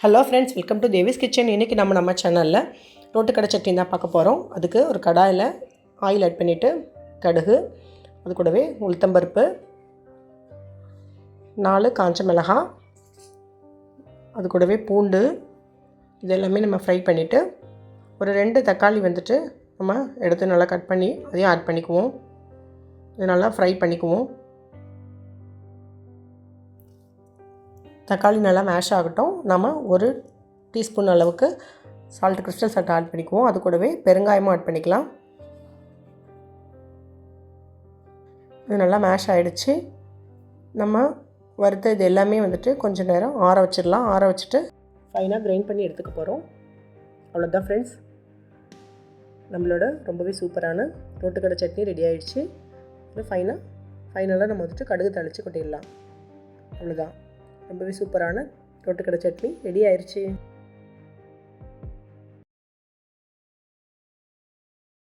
Hello friends welcome to Devi's kitchen இன்றைக்கி நம்ம நம்ம சேனலில் ரோட்டுக்கடை சட்னி தான் பார்க்க போகிறோம் அதுக்கு ஒரு கடாயில் ஆயில் ஆட் பண்ணிவிட்டு கடுகு அது கூடவே உளுத்தம்பருப்பு நாலு காஞ்ச மிளகா அது கூடவே பூண்டு இது எல்லாமே நம்ம ஃப்ரை பண்ணிவிட்டு ஒரு ரெண்டு தக்காளி வந்துட்டு நம்ம எடுத்து நல்லா கட் பண்ணி அதையும் ஆட் பண்ணிக்குவோம். இது நல்லா ஃப்ரை பண்ணிக்குவோம். தக்காளி நல்லா மேஷ் ஆகட்டும். நம்ம ஒரு டீஸ்பூன் அளவுக்கு சால்ட் கிறிஸ்டல் சால்ட் ஆட் பண்ணிக்குவோம். அது கூடவே பெருங்காயமும் ஆட் பண்ணிக்கலாம். இது நல்லா மேஷ் ஆகிடுச்சு நம்ம வறுத்த இது எல்லாமே வந்துட்டு கொஞ்சம் நேரம் ஆற வச்சிடலாம். ஆற வச்சுட்டு ஃபைனாக கிரைண்ட் பண்ணி எடுத்துக்க போகிறோம் அவ்வளோதான் ஃப்ரெண்ட்ஸ் நம்மளோட ரொம்பவே சூப்பரான ரோட்டுக்கடை சட்னி ரெடி ஆகிடுச்சு ஃபைனாக ஃபைனலாக நம்ம வந்துட்டு கடுகு தளித்து கொட்டிடலாம். அவ்வளோதான் ரொம்பவே சூப்பரான ரோட்டுக்கடை சட்னி ரெடி ஆயிடுச்சு